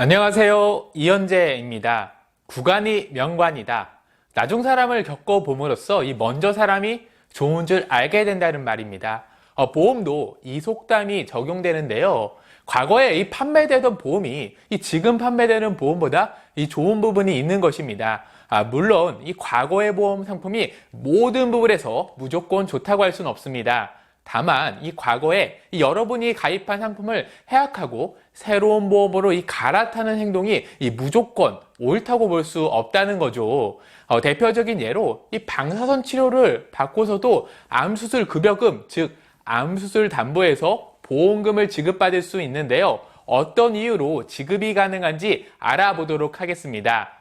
안녕하세요. 이현재입니다. 구간이 명관이다. 나중 사람을 겪어봄으로써 이 먼저 사람이 좋은 줄 알게 된다는 말입니다. 어, 보험도 이 속담이 적용되는데요. 과거에 이 판매되던 보험이 이 지금 판매되는 보험보다 이 좋은 부분이 있는 것입니다. 아, 물론 이 과거의 보험 상품이 모든 부분에서 무조건 좋다고 할 수는 없습니다. 다만 이 과거에 이 여러분이 가입한 상품을 해약하고 새로운 보험으로 이 갈아타는 행동이 이 무조건 옳다고 볼 수 없다는 거죠. 어, 대표적인 예로 이 방사선 치료를 받고서도 암수술 급여금 즉 암수술 담보에서 보험금을 지급받을 수 있는데요. 어떤 이유로 지급이 가능한지 알아보도록 하겠습니다.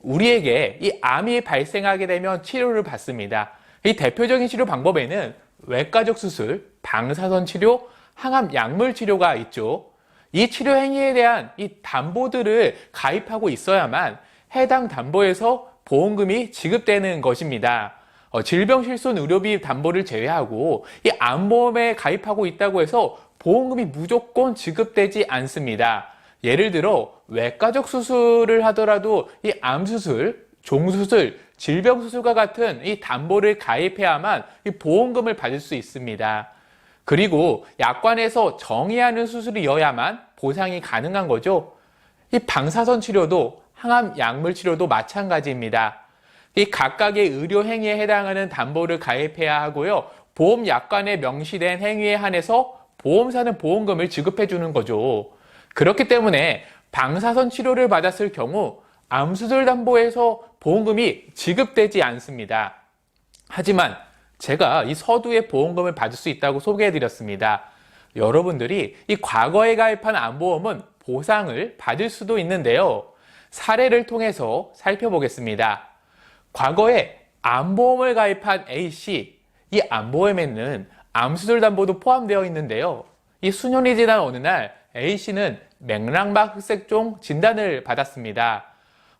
우리에게 이 암이 발생하게 되면 치료를 받습니다. 이 대표적인 치료 방법에는 외과적 수술, 방사선 치료, 항암 약물 치료가 있죠. 이 치료 행위에 대한 이 담보들을 가입하고 있어야만 해당 담보에서 보험금이 지급되는 것입니다. 어, 질병실손 의료비 담보를 제외하고 이 암보험에 가입하고 있다고 해서 보험금이 무조건 지급되지 않습니다. 예를 들어 외과적 수술을 하더라도 이 암수술, 종수술, 질병수술과 같은 이 담보를 가입해야만 이 보험금을 받을 수 있습니다. 그리고 약관에서 정의하는 수술이어야만 보상이 가능한 거죠. 이 방사선 치료도 항암 약물 치료도 마찬가지입니다. 이 각각의 의료 행위에 해당하는 담보를 가입해야 하고요. 보험 약관에 명시된 행위에 한해서 보험사는 보험금을 지급해 주는 거죠. 그렇기 때문에 방사선 치료를 받았을 경우 암수술 담보에서 보험금이 지급되지 않습니다. 하지만 제가 이 서두에 보험금을 받을 수 있다고 소개해 드렸습니다. 여러분들이 이 과거에 가입한 암보험은 보상을 받을 수도 있는데요. 사례를 통해서 살펴보겠습니다. 과거에 암보험을 가입한 A씨, 이 암보험에는 암수술 담보도 포함되어 있는데요. 이 수년이 지난 어느 날 A씨는 맥락막 흑색종 진단을 받았습니다.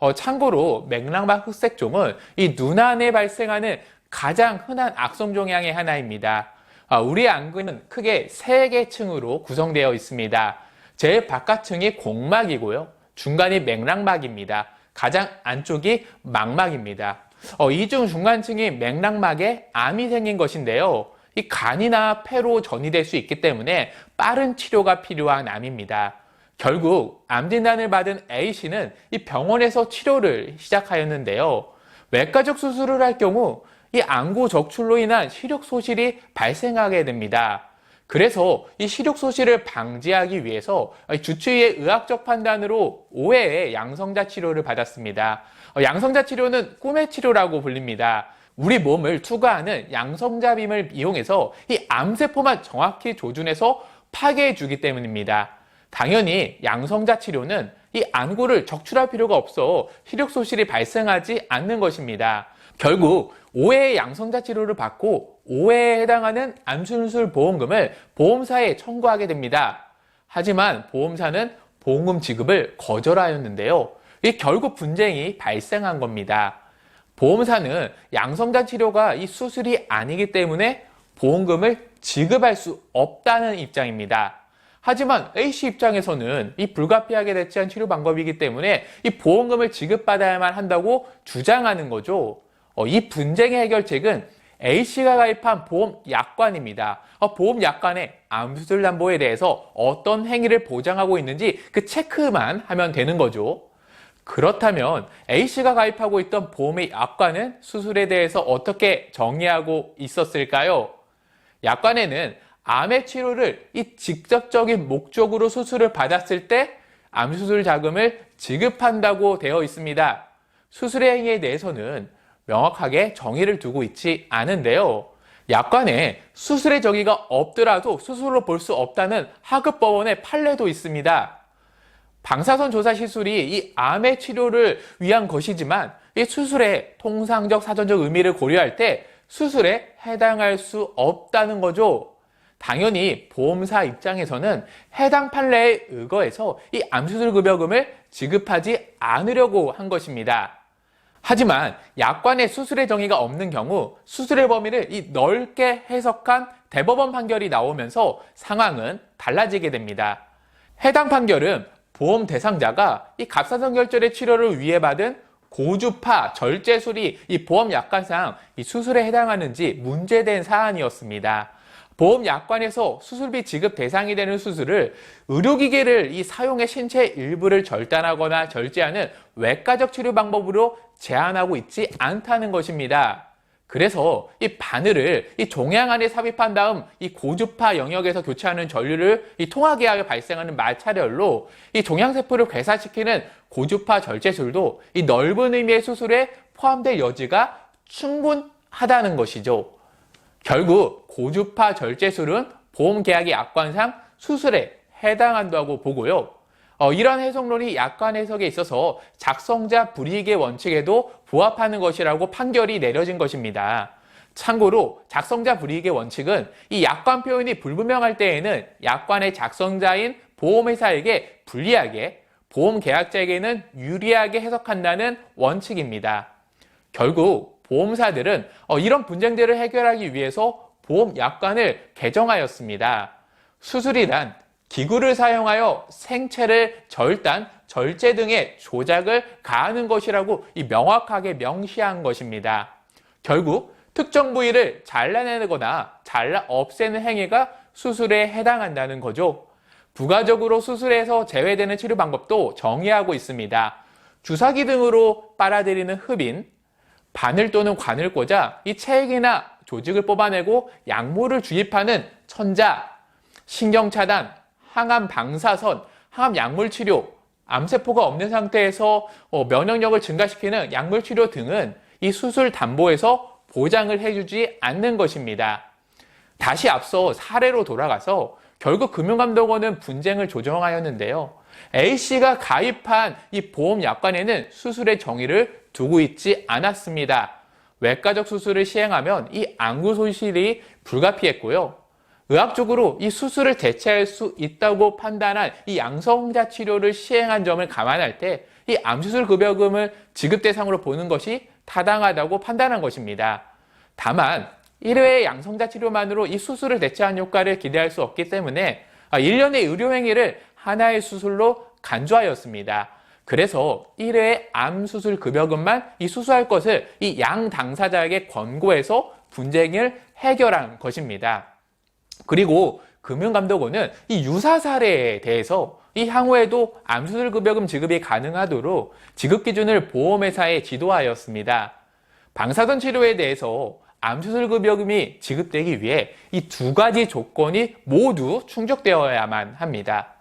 어, 참고로 맥락막 흑색종은 이 눈 안에 발생하는 가장 흔한 악성 종양의 하나입니다. 아, 우리 안구는 크게 세 개 층으로 구성되어 있습니다. 제일 바깥층이 공막이고요. 중간이 맥락막입니다. 가장 안쪽이 망막입니다. 어, 이중 중간층이 맥락막에 암이 생긴 것인데요. 이 간이나 폐로 전이될 수 있기 때문에 빠른 치료가 필요한 암입니다. 결국 암 진단을 받은 A씨는 이 병원에서 치료를 시작하였는데요. 외과적 수술을 할 경우 이 안구 적출로 인한 시력 소실이 발생하게 됩니다. 그래서 이 시력 소실을 방지하기 위해서 주치의의 의학적 판단으로 5회의 양성자 치료를 받았습니다. 어, 양성자 치료는 꿈의 치료라고 불립니다. 우리 몸을 투과하는 양성자 빔을 이용해서 이 암세포만 정확히 조준해서 파괴해 주기 때문입니다. 당연히 양성자 치료는 이 안구를 적출할 필요가 없어 시력 소실이 발생하지 않는 것입니다. 결국 5회의 양성자 치료를 받고 5회에 해당하는 암수술 보험금을 보험사에 청구하게 됩니다. 하지만 보험사는 보험금 지급을 거절하였는데요. 이 결국 분쟁이 발생한 겁니다. 보험사는 양성자 치료가 이 수술이 아니기 때문에 보험금을 지급할 수 없다는 입장입니다. 하지만 A씨 입장에서는 이 불가피하게 대체한 치료 방법이기 때문에 이 보험금을 지급받아야만 한다고 주장하는 거죠. 어, 이 분쟁의 해결책은 A씨가 가입한 보험 약관입니다. 어, 보험 약관에 암수술 담보에 대해서 어떤 행위를 보장하고 있는지 그 체크만 하면 되는 거죠. 그렇다면 A씨가 가입하고 있던 보험의 약관은 수술에 대해서 어떻게 정의하고 있었을까요? 약관에는 암의 치료를 이 직접적인 목적으로 수술을 받았을 때 암수술 자금을 지급한다고 되어 있습니다. 수술의 행위에 대해서는 명확하게 정의를 두고 있지 않은데요. 약관에 수술의 정의가 없더라도 수술로 볼 수 없다는 하급법원의 판례도 있습니다. 방사선 조사 시술이 이 암의 치료를 위한 것이지만 이 수술의 통상적 사전적 의미를 고려할 때 수술에 해당할 수 없다는 거죠. 당연히 보험사 입장에서는 해당 판례에 의거해서 이 암수술 급여금을 지급하지 않으려고 한 것입니다. 하지만 약관에 수술의 정의가 없는 경우 수술의 범위를 이 넓게 해석한 대법원 판결이 나오면서 상황은 달라지게 됩니다. 해당 판결은 보험 대상자가 이 갑사선 결절의 치료를 위해 받은 고주파 절제술이 이 보험 약관상 이 수술에 해당하는지 문제된 사안이었습니다. 보험 약관에서 수술비 지급 대상이 되는 수술을 의료기계를 이 사용해 신체 일부를 절단하거나 절제하는 외과적 치료 방법으로 제한하고 있지 않다는 것입니다. 그래서 이 바늘을 이 종양 안에 삽입한 다음 이 고주파 영역에서 교체하는 전류를 이 하여 발생하는 마찰열로 이 종양세포를 괴사시키는 고주파 절제술도 이 넓은 의미의 수술에 포함될 여지가 충분하다는 것이죠. 결국 고주파 절제술은 보험계약의 약관상 수술에 해당한다고 보고요. 어, 이런 해석론이 약관 해석에 있어서 작성자 불이익의 원칙에도 부합하는 것이라고 판결이 내려진 것입니다. 참고로 작성자 불이익의 원칙은 이 약관 표현이 불분명할 때에는 약관의 작성자인 보험회사에게 불리하게 보험계약자에게는 유리하게 해석한다는 원칙입니다. 결국 보험사들은 어, 이런 분쟁들을 해결하기 위해서 보험 약관을 개정하였습니다. 수술이란 기구를 사용하여 생체를 절단, 절제 등의 조작을 가하는 것이라고 이 명확하게 명시한 것입니다. 결국 특정 부위를 잘라내거나 잘라 없애는 행위가 수술에 해당한다는 거죠. 부가적으로 수술에서 제외되는 치료 방법도 정의하고 있습니다. 주사기 등으로 빨아들이는 흡인, 바늘 또는 관을 꽂아 이 체액이나 조직을 뽑아내고 약물을 주입하는 천자, 신경차단, 항암 방사선, 항암 약물 치료, 암세포가 없는 상태에서 어, 면역력을 증가시키는 약물 치료 등은 이 수술 담보에서 보장을 해주지 않는 것입니다. 다시 앞서 사례로 돌아가서 결국 금융감독원은 분쟁을 조정하였는데요. A씨가 가입한 이 보험 약관에는 수술의 정의를 두고 있지 않았습니다. 외과적 수술을 시행하면 이 안구 손실이 불가피했고요. 의학적으로 이 수술을 대체할 수 있다고 판단한 이 양성자 치료를 시행한 점을 감안할 때 이 암수술 급여금을 지급 대상으로 보는 것이 타당하다고 판단한 것입니다. 다만 1회의 양성자 치료만으로 이 수술을 대체한 효과를 기대할 수 없기 때문에 1년의 의료행위를 하나의 수술로 간주하였습니다. 그래서 1회 암 수술 급여금만 이 수수할 것을 이 양 당사자에게 권고해서 분쟁을 해결한 것입니다. 그리고 금융감독원은 이 유사 사례에 대해서 이 향후에도 암 수술 급여금 지급이 가능하도록 지급 기준을 보험회사에 지도하였습니다. 방사선 치료에 대해서 암 수술 급여금이 지급되기 위해 이 두 가지 조건이 모두 충족되어야만 합니다.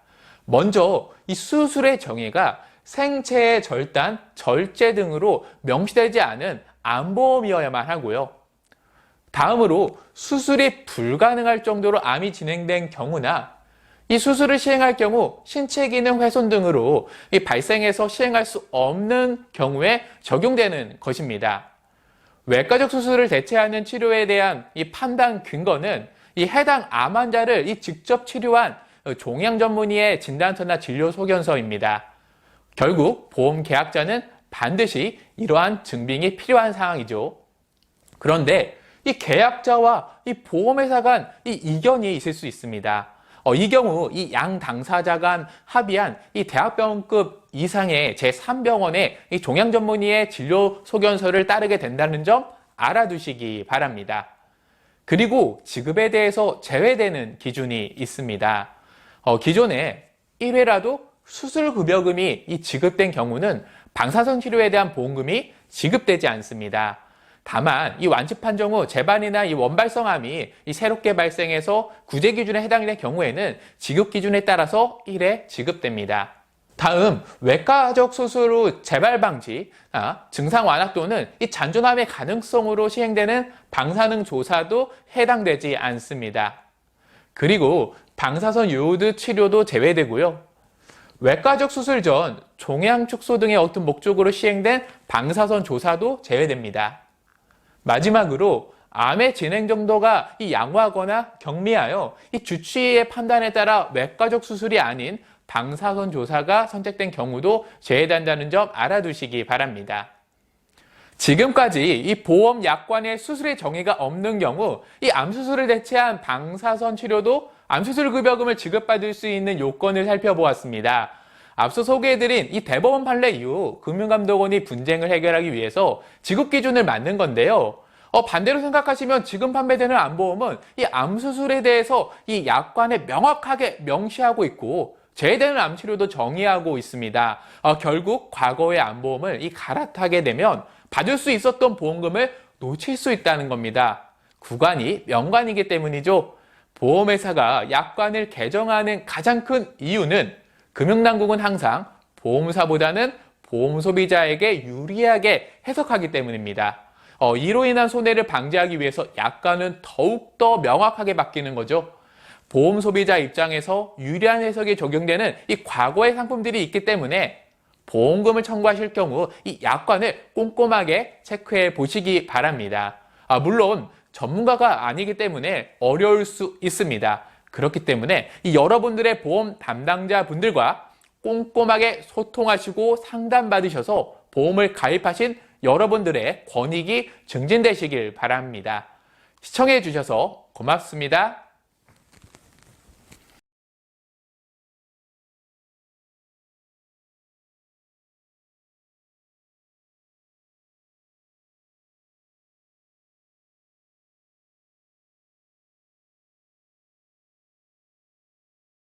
먼저 이 수술의 정의가 생체의 절단, 절제 등으로 명시되지 않은 암보험이어야만 하고요. 다음으로 수술이 불가능할 정도로 암이 진행된 경우나 이 수술을 시행할 경우 신체 기능 훼손 등으로 이 발생해서 시행할 수 없는 경우에 적용되는 것입니다. 외과적 수술을 대체하는 치료에 대한 이 판단 근거는 이 해당 암 환자를 이 직접 치료한 종양 전문의의 진단서나 진료 소견서입니다. 결국 보험 계약자는 반드시 이러한 증빙이 필요한 상황이죠. 그런데 이 계약자와 이 보험회사 간 이 이견이 있을 수 있습니다. 어, 이 경우 이 양 당사자 간 합의한 이 대학병원급 이상의 제3병원의 이 종양 전문의의 진료 소견서를 따르게 된다는 점 알아두시기 바랍니다. 그리고 지급에 대해서 제외되는 기준이 있습니다. 어, 기존에 1회라도 수술급여금이 이 지급된 경우는 방사선 치료에 대한 보험금이 지급되지 않습니다. 다만 이 완치 판정 후 재반이나 이 원발성암이 이 새롭게 발생해서 구제 기준에 해당되는 경우에는 지급 기준에 따라서 1회 지급됩니다. 다음 외과적 수술 후 재발 방지, 아, 증상 완화 또는 이 잔존암의 가능성으로 시행되는 방사능 조사도 해당되지 않습니다. 그리고 방사선 요오드 치료도 제외되고요. 외과적 수술 전 종양 축소 등의 어떤 목적으로 시행된 방사선 조사도 제외됩니다. 마지막으로 암의 진행 정도가 이 양호하거나 경미하여 이 주치의의 판단에 따라 외과적 수술이 아닌 방사선 조사가 선택된 경우도 제외된다는 점 알아두시기 바랍니다. 지금까지 이 보험 약관에 수술의 정의가 없는 경우 이 암수술을 대체한 방사선 치료도 암수술 급여금을 지급받을 수 있는 요건을 살펴보았습니다. 앞서 소개해드린 이 대법원 판례 이후 금융감독원이 분쟁을 해결하기 위해서 지급 기준을 만든 건데요. 어, 반대로 생각하시면 지금 판매되는 암보험은 이 암수술에 대해서 이 약관에 명확하게 명시하고 있고 제외되는 암치료도 정의하고 있습니다. 어, 결국 과거의 암보험을 이 갈아타게 되면 받을 수 있었던 보험금을 놓칠 수 있다는 겁니다. 구간이 명관이기 때문이죠. 보험회사가 약관을 개정하는 가장 큰 이유는 금융당국은 항상 보험사보다는 보험 소비자에게 유리하게 해석하기 때문입니다. 어, 이로 인한 손해를 방지하기 위해서 약관은 더욱더 명확하게 바뀌는 거죠. 보험 소비자 입장에서 유리한 해석이 적용되는 이 과거의 상품들이 있기 때문에 보험금을 청구하실 경우 이 약관을 꼼꼼하게 체크해 보시기 바랍니다. 아, 물론 전문가가 아니기 때문에 어려울 수 있습니다. 그렇기 때문에 이 여러분들의 보험 담당자 분들과 꼼꼼하게 소통하시고 상담받으셔서 보험을 가입하신 여러분들의 권익이 증진되시길 바랍니다. 시청해 주셔서 고맙습니다.